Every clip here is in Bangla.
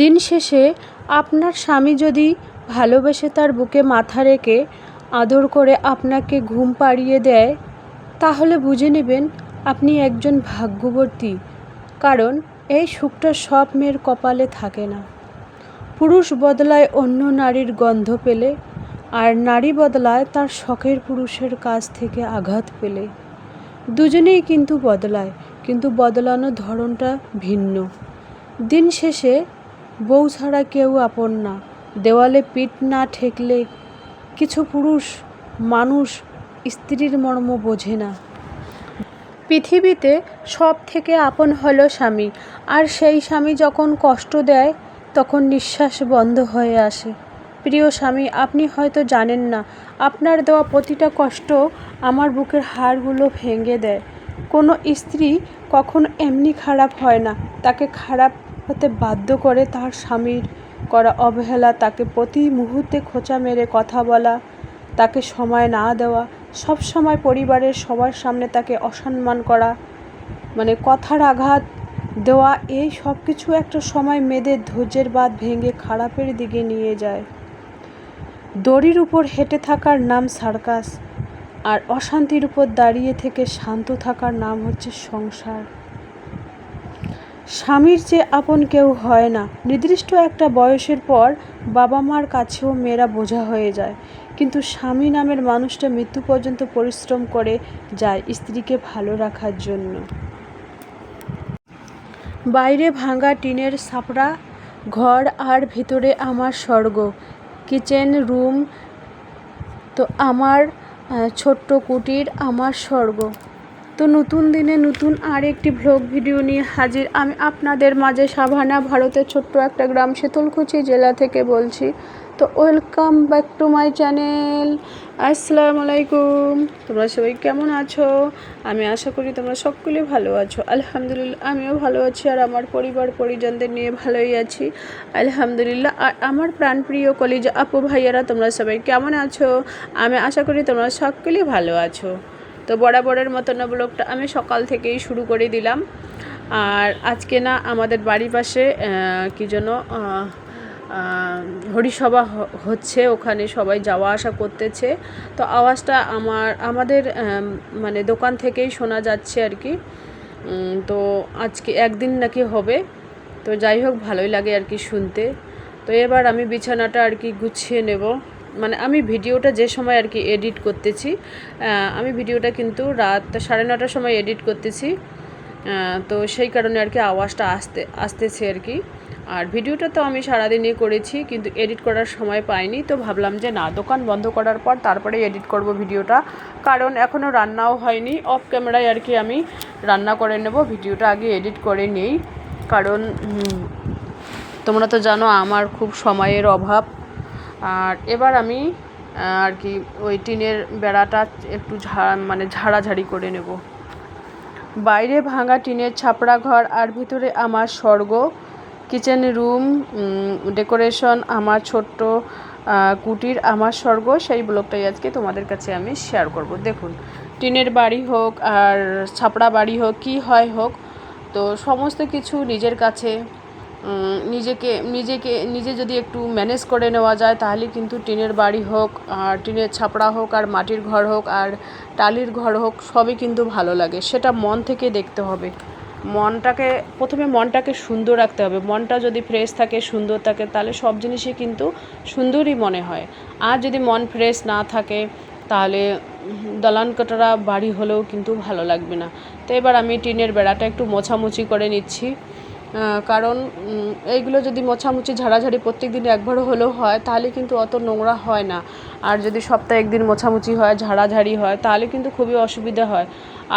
দিন শেষে আপনার স্বামী যদি ভালোবেসে তার বুকে মাথা রেখে আদর করে আপনাকে ঘুম পাড়িয়ে দেয়, তাহলে বুঝে নেবেন আপনি একজন ভাগ্যবতী, কারণ এই সুখটা সব মেয়ের কপালে থাকে না। পুরুষ বদলায় অন্য নারীর গন্ধ পেলে, আর নারী বদলায় তার শখের পুরুষের কাছ থেকে আঘাত পেলে। দুজনেই কিন্তু বদলায়, কিন্তু বদলানোর ধরনটা ভিন্ন। দিন শেষে বউ ছাড়া কেউ আপন না। দেওয়ালে পিঠ না ঠেকলে কিছু পুরুষ, মানুষ স্ত্রীর মর্ম বোঝে না। পৃথিবীতে সব থেকে আপন হলো স্বামী, আর সেই স্বামী যখন কষ্ট দেয়, তখন নিঃশ্বাস বন্ধ হয়ে আসে। প্রিয় স্বামী, আপনি হয়তো জানেন না, আপনার দেওয়া প্রতিটা কষ্ট আমার বুকের হাড়গুলো ভেঙে দেয়। কোনো স্ত্রী কখনো এমনি খারাপ হয় না, তাকে খারাপ হতে বাধ্য করে তার স্বামীর করা অবহেলা, তাকে প্রতি মুহূর্তে খোঁচা মেরে কথা বলা, তাকে সময় না দেওয়া, সব সময় পরিবারের সবার সামনে তাকে অসম্মান করা মানে কথার আঘাত দেওয়া, এই সব কিছু একটা সময় মেয়েদের ধৈর্যের বাঁধ ভেঙে খারাপের দিকে নিয়ে যায়। দড়ির উপর হেঁটে থাকার নাম সার্কাস, আর অশান্তির উপর দাঁড়িয়ে থেকে শান্ত থাকার নাম হচ্ছে সংসার। স্বামীর যে আপন কেউ হয় না। নির্দিষ্ট একটা বয়সের পর বাবা মার কাছেও মেয়েরা বোঝা হয়ে যায়। কিন্তু স্বামী নামের মানুষটা মৃত্যু পর্যন্ত পরিশ্রম করে যায় স্ত্রীকে ভালো রাখার জন্য। বাইরে ভাঙা টিনের ছাপড়া ঘর আর ভিতরে আমার স্বর্গ। কিচেন, রুম তো আমার ছোট্ট কুটির, আমার স্বর্গ। তো নতুন দিনে নতুন আর একটি ভ্লগ ভিডিও নিয়ে হাজির। আমি আপনাদের মাঝে সাভানা, ভারতের ছোট্ট একটা গ্রাম, শীতলকুচি জেলা থেকে বলছি। তো welcome back to my channel আসসালামু আলাইকুম। তোমরা সবাই কেমন আছো? আমি আশা করি তোমরা সকলে ভালো আছো। আলহামদুলিল্লাহ, আমিও ভালো আছি আর আমার পরিবার, পরিজনদের নিয়ে ভালোই আছি। আলহামদুলিল্লাহ, আর আমার প্রাণপ্রিয় কলিজা আপু ভাইয়ারা, তোমরা সবাই কেমন আছো? আমি আশা করি তোমরা সকলেই ভালো আছো। তো বরাবরের মতন ব্লগটা আমি সকাল থেকেই শুরু করে দিলাম। আর আজকে না আমাদের বাড়ির পাশে কী যেন হরিসভা হচ্ছে, ওখানে সবাই যাওয়া আসা করতেছে। তো আওয়াজটা আমার, আমাদের মানে দোকান থেকেই শোনা যাচ্ছে আর কি। তো আজকে একদিন নাকি হবে। তো যাই হোক, ভালোই লাগে আর কি শুনতে। তো এবার আমি বিছানাটা আর কি গুছিয়ে নেব। মানে আমি ভিডিওটা যে সময় আর কি এডিট করতেছি আমি ভিডিওটা কিন্তু রাত সাড়ে নটার সময় এডিট করতেছি তো সেই কারণে আর কি আওয়াজটা আসতে, আসতেছে আর কি। আর ভিডিওটা তো আমি সারাদিনই করেছি, কিন্তু এডিট করার সময় পাইনি, তো ভাবলাম যে না, দোকান বন্ধ করার পর তারপরে এডিট করব ভিডিওটা। কারণ এখনও রান্নাও হয়নি অফ ক্যামেরায় আর কি আমি রান্না করে নেব, ভিডিওটা আগে এডিট করে নেই। কারণ তোমরা তো জানো আমার খুব সময়ের অভাব। আর এবার আমি আর কি ওই টিনের বেড়াটা একটু ঝা মানে ঝাড়াঝাড়ি করে নেব। বাইরে ভাঙা টিনের ছাপড়া ঘর আর ভিতরে আমার স্বর্গ, কিচেন রুম ডেকোরেশন, আমার ছোট্ট কুটির, আমার স্বর্গ, সেই ব্লগটাই আজকে তোমাদের কাছে আমি শেয়ার করব। দেখুন, টিনের বাড়ি হোক আর ছাপড়া বাড়ি হোক, কি হয় হোক, তো সমস্ত কিছু নিজের কাছে। নিজেকে নিজেকে, নিজে যদি একটু ম্যানেজ করে নেওয়া যায়, তাহলে কিন্তু টিনের বাড়ি হোক, আর টিনের ছাপড়া হোক, আর মাটির ঘর হোক, আর টালির ঘর হোক, সবই কিন্তু ভালো লাগে। সেটা মন থেকে দেখতে হবে। মনটাকে, প্রথমে মনটাকে সুন্দর রাখতে হবে। মনটা যদি ফ্রেশ থাকে, সুন্দর থাকে, তাহলে সব জিনিসই কিন্তু সুন্দরই মনে হয়। আর যদি মন ফ্রেশ না থাকে, তাহলে দালান কাটারা বাড়ি হলেও কিন্তু ভালো লাগবে না। তো এবার আমি টিনের বেড়াটা একটু মোছামুছি করে নিচ্ছি। কারণ এইগুলো যদি মোছামুছি ঝাড়াঝাড়ি প্রত্যেক দিন একবারও হলেও হয়, তাহলে কিন্তু অত নোংরা হয় না। আর যদি সপ্তাহে একদিন মোছামুছি হয়, ঝাড়াঝাড়ি হয়, তাহলে কিন্তু খুবই অসুবিধা হয়।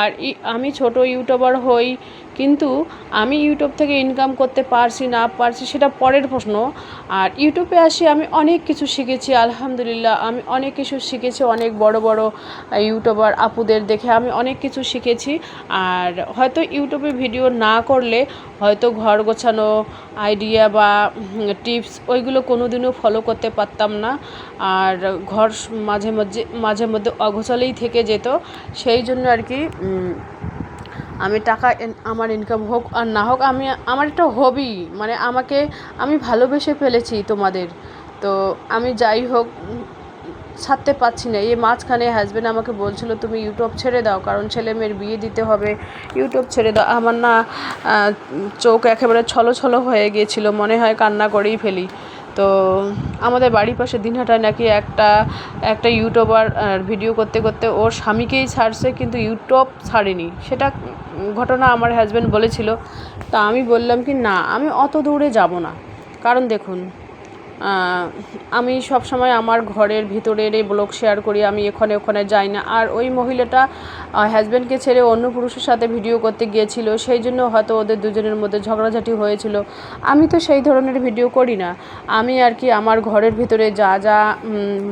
আর আমি ছোট ইউটিউবার হই কিন্তু আমি ইউটিউব থেকে ইনকাম করতে পারছি, না পারছি সেটা পরের প্রশ্ন। আর ইউটিউবে আসি আমি অনেক কিছু শিখেছি, আলহামদুলিল্লাহ আমি অনেক কিছু শিখেছি, অনেক বড় বড় ইউটিউবার আপুদের দেখে আমি অনেক কিছু শিখেছি। আর হয়তো ইউটিউবে ভিডিও না করলে হয়তো ঘর গোছানো আইডিয়া বা টিপস ওইগুলো কোনো দিনও ফলো করতে পারতাম না। আর ঘর মাঝে মাঝে মাঝে মধ্যে অগোছালেই থেকে যেত। সেই জন্য আর কি আমি টাকা আমার ইনকাম হোক আর না হোক, আমি, আমার একটা হবি মানে আমাকে, আমি ভালোবেসে ফেলেছি তোমাদের। তো আমি যাই হোক, ছাড়তে পারছি না। এই মাঝখানে হাজব্যান্ড আমাকে বলছিল, তুমি ইউটিউব ছেড়ে দাও, কারণ ছেলে মেয়ের বিয়ে দিতে হবে। ইউটিউব ছেড়ে দাও। আমার না চোখ একেবারে ছলো ছলো হয়ে গিয়েছিল, মনে হয় কান্না করেই ফেলি। তো আমাদের বাড়ির পাশে দিনহাটায় নাকি একটা একটা ইউটিউবার ভিডিও করতে করতে ওর স্বামীকেই ছাড়ছে, কিন্তু ইউটিউব ছাড়েনি। সেটা ঘটনা আমার হাজব্যান্ড বলেছিল। তা আমি বললাম কি, না, আমি অত দূরে যাব না। কারণ দেখুন আমি সব সময় আমার ঘরের ভিতরের এই ব্লগ শেয়ার করি, আমি এখানে ওখানে যাই না। আর ওই মহিলাটা হাজব্যান্ডকে ছেড়ে অন্য পুরুষের সাথে ভিডিও করতে গিয়েছিল, সেই জন্য হয়তো ওদের দুজনের মধ্যে ঝগড়াঝাটি হয়েছিল। আমি তো সেই ধরনের ভিডিও করি না। আমি আর কি আমার ঘরের ভিতরে যা যা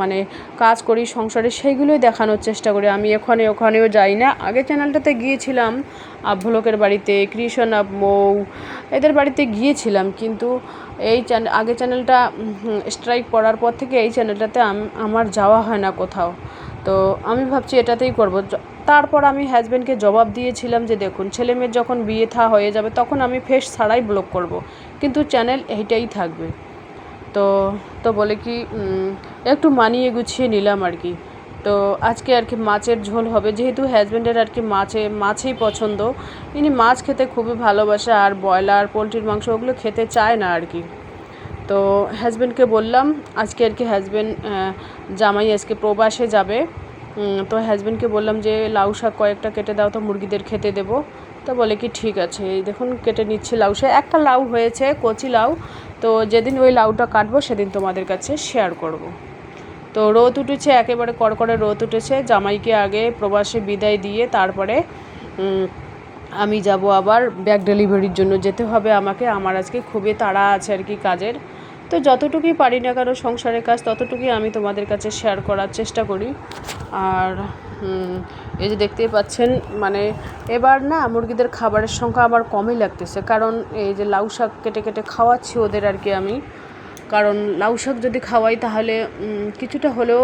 মানে কাজ করি সংসারে সেইগুলোই দেখানোর চেষ্টা করি। আমি এখানে ওখানেও যাই না। আগে চ্যানেলটাতে গিয়েছিলাম আভ্ভলোকের বাড়িতে, কৃষণ মৌ, এদের বাড়িতে গিয়েছিলাম, কিন্তু এই চ্যানেল আগে চ্যানেলটা স্ট্রাইক পড়ার পর থেকে এই চ্যানেলটাতে আম- আমার যাওয়া হয় না কোথাও। তো আমি ভাবছি এটাতেই করব। তারপর আমি হাজব্যান্ডকে জবাব দিয়েছিলাম যে দেখুন ছেলে মেয়ের যখন বিয়ে থা হয়ে যাবে, তখন আমি ফেস ছাড়াই ব্লক করব। কিন্তু চ্যানেল এইটাই থাকবে। তো তো বলে কি একটু মানিয়ে গুছিয়ে নিলাম আর কি। তো আজকে আর কি মাছের ঝোল হবে। যেহেতু হাজব্যান্ডের আর কি মাছে, মাছই পছন্দ, ইনি মাছ খেতে খুবই ভালোবাসে আর ব্রয়লার, পোলট্রির মাংস ওগুলো খেতে চায় না আর কি। তো হাজব্যান্ডকে বললাম, আজকে আর কি হাজব্যান্ড জামাই আজকে প্রবাসে যাবে। তো হাজব্যান্ডকে বললাম যে, লাউ শাক কয়েকটা কেটে দাও তো মুরগিদের খেতে দেবো। তো বলে কি ঠিক আছে দেখুন কেটে নিচ্ছি লাউ শাক। একটা লাউ হয়েছে, কচি লাউ। তো যেদিন ওই লাউটা কাটবো, সেদিন তোমাদের কাছে শেয়ার করব। তো রোদ উঠেছে, একেবারে কড়কড়ে রোদ উঠেছে। জামাইকে আগে প্রবাসে বিদায় দিয়ে তারপরে আমি যাব আবার ব্যাগ ডেলিভারির জন্য যেতে হবে আমাকে। আমার আজকে খুবই তাড়া আছে আর কি কাজের। তো যতটুকুই পারি না কেন সংসারের কাজ, ততটুকুই আমি তোমাদের কাছে শেয়ার করার চেষ্টা করি। আর এই যে দেখতেই পাচ্ছেন মানে এবার না মুরগিদের খাবারের সংখ্যা আমার কমই লাগতেছে। কারণ এই যে লাউ শাক কেটে কেটে খাওয়াচ্ছি ওদের আর কি আমি। কারণ লাউ শাক যদি খাওয়াই তাহলে কিছুটা হলেও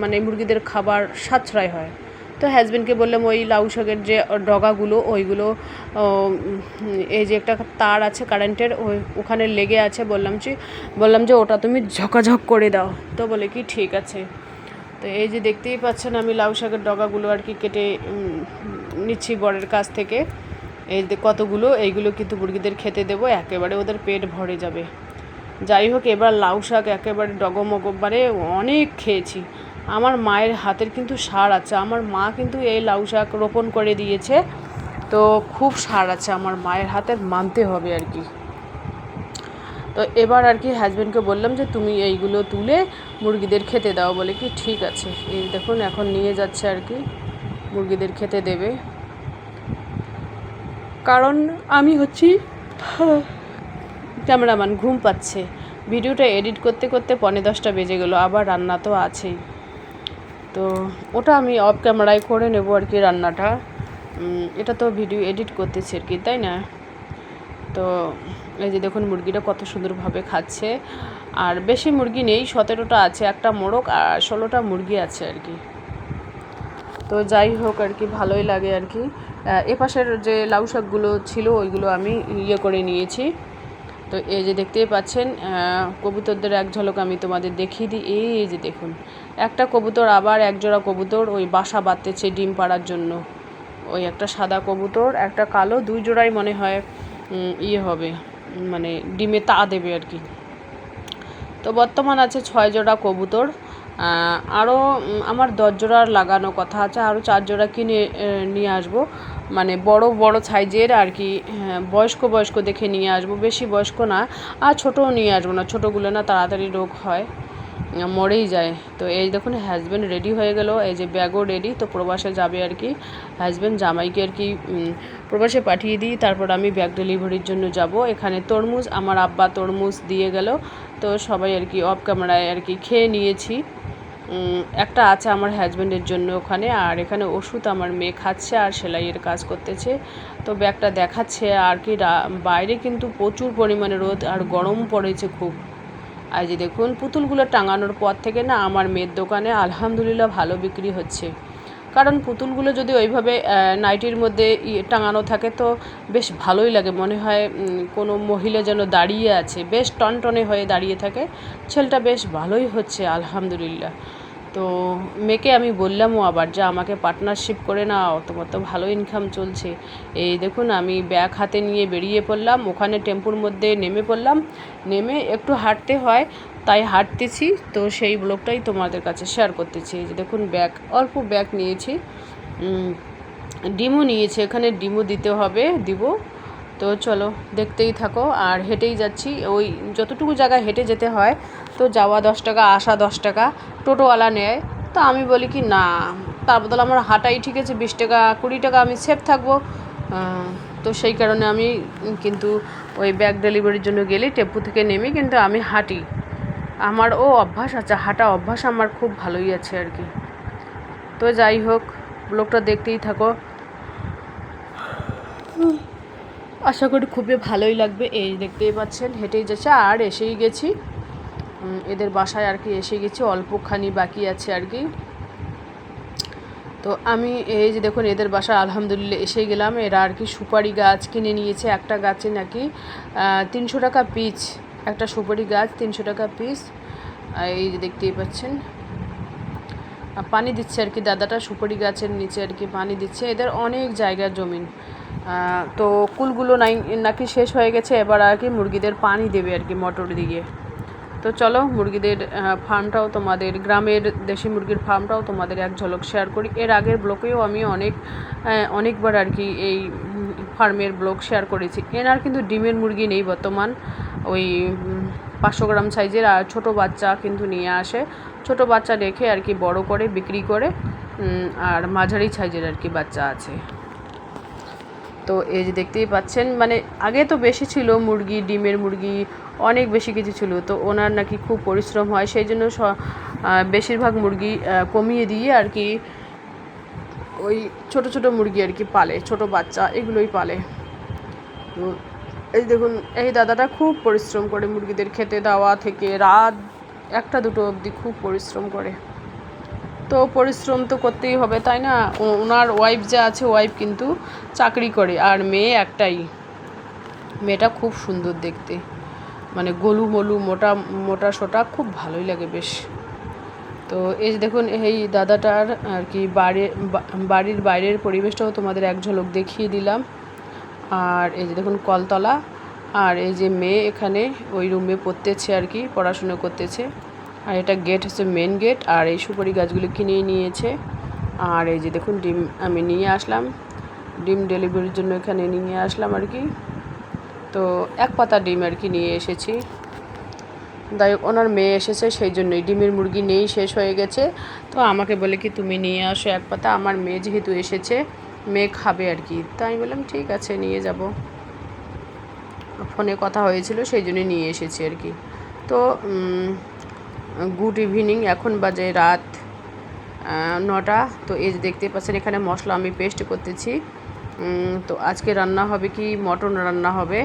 মানে মুরগিদের খাবার সাশ্রয় হয়। তো হাজব্যান্ডকে বললাম, ওই লাউ শাকের যে ডগাগুলো, ওইগুলো এই যে একটা তার আছে কারেন্টের ওই ওখানে লেগে আছে। বললাম যে বললাম যে, ওটা তুমি ঝকাঝক করে দাও। তো বলে কি, ঠিক আছে। তো এই যে দেখতেই পাচ্ছেন আমি লাউ শাকের ডগাগুলো আর কি কেটে নিচ্ছি বরের কাছ থেকে। এই কতগুলো, এইগুলো কিন্তু মুরগিদের খেতে দেবো, একেবারে ওদের পেট ভরে যাবে। যাই হোক, এবার লাউ শাক একেবারে ডগমগ মানে অনেক খেয়েছি। আমার মায়ের হাতের কিন্তু সার আছে। আমার মা কিন্তু এই লাউ শাক রোপণ করে দিয়েছে। তো খুব সার আছে আমার মায়ের হাতের, মানতে হবে আর কি। তো এবার আর কি হাজব্যান্ডকে বললাম যে, তুমি এইগুলো তুলে মুরগিদের খেতে দাও। বলে কি, ঠিক আছে। এই দেখুন, এখন নিয়ে যাচ্ছে আর কি। মুরগিদের খেতে দেবে। কারণ আমি হচ্ছি ক্যামেরাম্যান ঘুম পাচ্ছে। ভিডিওটা এডিট করতে করতে পনে দশটা বেজে গেলো, আবার রান্না তো আছেই। তো ওটা আমি অফ ক্যামেরায় করে নেব আর কি রান্নাটা। এটা তো ভিডিও এডিট করতেছি আর কি, তাই না? তো এই যে দেখুন মুরগিটা কত সুন্দরভাবে খাচ্ছে। আর বেশি মুরগি নেই, সতেরোটা আছে, একটা মোরগ আর ষোলোটা মুরগি আছে আর কি। তো যাই হোক আর কি, ভালোই লাগে আর কি। এপাশের যে লাউ শাকগুলো ছিল, ওইগুলো আমি ইয়ে করে নিয়েছি। তো এই যে দেখতেই পাচ্ছেন কবুতরদের এক ঝলক আমি তোমাদের দেখিয়ে দিই। এই যে দেখুন, একটা কবুতর আবার এক জোড়া কবুতর ওই বাসা বাঁধতেছে ডিম পাড়ার জন্য। ওই একটা সাদা কবুতর, একটা কালো, দুই জোড়াই মনে হয় ইয়ে হবে মানে ডিমে তা দেবে আর কি। তো বর্তমান আছে ছয় জোড়া কবুতর। আরও আমার দশ জোড়ার লাগানো কথা আছে আরও চার জোড়া কিনে নিয়ে আসব। মানে বড় বড় সাইজের আর কি হ্যাঁ, বয়স্ক বয়স্ক দেখে নিয়ে আসব। বেশি বয়স্ক না আর ছোটও নিয়ে আসব না। ছোটোগুলো না তাড়াতাড়ি রোগ হয় মরেই যায়। তো এই দেখুন হাজব্যান্ড রেডি হয়ে গেল। এই যে ব্যাগও রেডি তো প্রবাসে যাবে আর কি। হাজব্যান্ড জামাইকে আর কি প্রবাসে পাঠিয়ে দিই। তারপর আমি ব্যাগ ডেলিভারির জন্য যাব। এখানে তরমুজ আমার আব্বা তরমুজ দিয়ে গেল। তো সবাই আর কি অফ ক্যামেরায় আর কি খেয়ে নিয়েছি। একটা আছে আমার হাজব্যান্ডের জন্য ওখানে, আর এখানে ওষুধ আমার মেয়ে খাচ্ছে আর সেলাইয়ের কাজ করতেছে। তো ব্যাগটা দেখাচ্ছে, আর কি বাইরে কিন্তু প্রচুর পরিমাণে রোদ আর গরম পড়েছে খুব। আর যে দেখুন, পুতুলগুলো টাঙানোর পর থেকে না আমার মেয়ের দোকানে আলহামদুলিল্লাহ ভালো বিক্রি হচ্ছে। কারণ পুতুলগুলো যদি ওইভাবে নাইটির মধ্যে টাঙানো থাকে তো বেশ ভালোই লাগে। মনে হয় কোনো মহিলা যেন দাঁড়িয়ে আছে, বেশ টনটনে হয়ে দাঁড়িয়ে থাকে। ছেলেটা বেশ ভালোই হচ্ছে, আলহামদুলিল্লাহ। তো মেয়েকে আমি বললামও আবার যে, আমাকে পার্টনারশিপ করে নাও, তোমার তো ভালো ইনকাম চলছে। এই দেখুন, আমি ব্যাগ হাতে নিয়ে বেরিয়ে পড়লাম, ওখানে টেম্পুর মধ্যে নেমে পড়লাম। নেমে একটু হাঁটতে হয় তাই হাঁটতেছি, তো সেই ব্লগটাই তোমাদের কাছে শেয়ার করতেছি। যে দেখুন, ব্যাগ, অল্প ব্যাগ নিয়েছি। ডিমও নিয়েছি, এখানে ডিমও দিতে হবে, দিব। তো চলো, দেখতেই থাকো। আর হেঁটেই যাচ্ছি, ওই যতটুকু জায়গায় হেঁটে যেতে হয়, তো যাওয়া দশ টাকা, আসা দশ টাকা, টোটোওয়ালা নেয়। তো আমি বলি কি, না, তার বদল আমার হাঁটাই ঠিক আছে, বিশ টাকা, কুড়ি টাকা আমি সেফ থাকব। তো সেই কারণে আমি কিন্তু ওই ব্যাগ ডেলিভারির জন্য গেলে, টেম্পু থেকে নেমে কিন্তু আমি হাঁটি। আমার, ও অভ্যাস আছে, হাঁটা অভ্যাস আমার খুব ভালোই আছে আর কি। তো যাই হোক, ব্লগটা দেখতেই থাকো। আশা করি খুবই ভালোই লাগবে, এই দেখতেই পাচ্ছেন, হেঁটেই যাচ্ছে, আর এসেই গেছি। এদের বাসায় আর কি এসে গেছি, অল্পখানি বাকি আছে আর কি। তো আমি এই যে দেখুন, এদের বাসায় আলহামদুলিল্লাহ এসে গেলাম। এরা আর কি সুপারি গাছ কিনে নিয়েছে, একটা গাছে নাকি তিনশো টাকা পিস একটা সুপারি গাছ, তিনশো টাকা পিস এই যে দেখতেই পাচ্ছেন। পানি দিচ্ছে আর কি দাদাটা, সুপারি গাছের নিচে আর কি পানি দিচ্ছে। এদের অনেক জায়গার জমিন। তো কুলগুলো নাই, নাকি শেষ হয়ে গেছে, এবার আর কি মুরগিদের পানি দেবে আর কি মোটর দিয়ে। তো চলো, মুরগিদের ফার্মটাও তোমাদের, গ্রামের দেশি মুরগির ফার্মটাও তোমাদের এক ঝলক শেয়ার করি। এর আগের ব্লকেও আমি অনেক অনেকবার আর কি এই ফার্মের ব্লগ শেয়ার করেছি। এনার কিন্তু ডিমের মুরগি নেই বর্তমান। ওই পাঁচশো গ্রাম সাইজের, আর ছোটো বাচ্চা কিন্তু নিয়ে আসে। ছোট বাচ্চা রেখে আর কি বড় করে, বিক্রি করে আর মাঝারি সাইজের আর কি বাচ্চা আছে। তো এই যে দেখতেই পাচ্ছেন মানে আগে তো বেশি ছিল মুরগি, ডিমের মুরগি, অনেক বেশি কিছু ছিল। তো ওনার নাকি খুব পরিশ্রম হয়, সেই জন্য বেশিরভাগ মুরগি কমিয়ে দিয়ে আর কি ওই ছোট ছোট মুরগি আর কি পালে, ছোট বাচ্চা, এগুলোই পালে। তো এই দেখুন, এই দাদাটা খুব পরিশ্রম করে মুরগিদের খেতে দেওয়া থেকে রাত একটা দুটো অবধি খুব পরিশ্রম করে। তো পরিশ্রম তো করতেই হবে, তাই না? ওনার ওয়াইফ যে আছে ওয়াইফ কিন্তু চাকরি করে, আর মেয়ে একটাই। মেয়েটা খুব সুন্দর দেখতে। মানে গলু মলু, মোটা মোটা, সোটা খুব ভালোই লাগে বেশ। তো এই যে দেখুন, এই দাদাটার আর কি বাড়ির বাড়ির বাইরের পরিবেশটাও তোমাদের এক ঝলক দেখিয়ে দিলাম। আর এই যে দেখুন, কলতলা। আর এই যে মেয়ে এখানে ওই রুমে পড়তেছে আর কি, পড়াশুনো করতেছে। আর এটা গেট হচ্ছে মেন গেট আর এই সুপারি গাছগুলো কিনে নিয়েছে। আর এই যে দেখুন, ডিম আমি নিয়ে আসলাম। ডিম ডেলিভারির জন্য এখানে নিয়ে আসলাম আর কি। তো এক পাতা ডিম আর কি নিয়ে এসেছি। যাই ওনার মেয়ে এসেছে, সেই জন্যই। ডিমের মুরগি নেই, শেষ হয়ে গেছে। তো আমাকে বলে কি, তুমি নিয়ে আসো এক পাতা, আমার মেয়ে যেহেতু এসেছে, মেয়ে খাবে আর কি। তাই আমি বললাম, ঠিক আছে, নিয়ে যাব। ফোনে কথা হয়েছিল, সেই জন্য নিয়ে এসেছি আর কি। তো গুড ইভিনিং এখন বাজে রাত নটা। তো এই দেখতে পাচ্ছেন, এখানে মশলা আমি পেস্ট করতেছি। তো আজকে রান্না হবে কি, মটন রান্না হবে।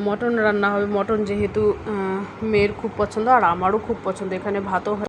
মটন রান্না হবে। মটন যেহেতু মেয়ের খুব পছন্দ আর আমারও খুব পছন্দ। এখানে ভাতও হয়।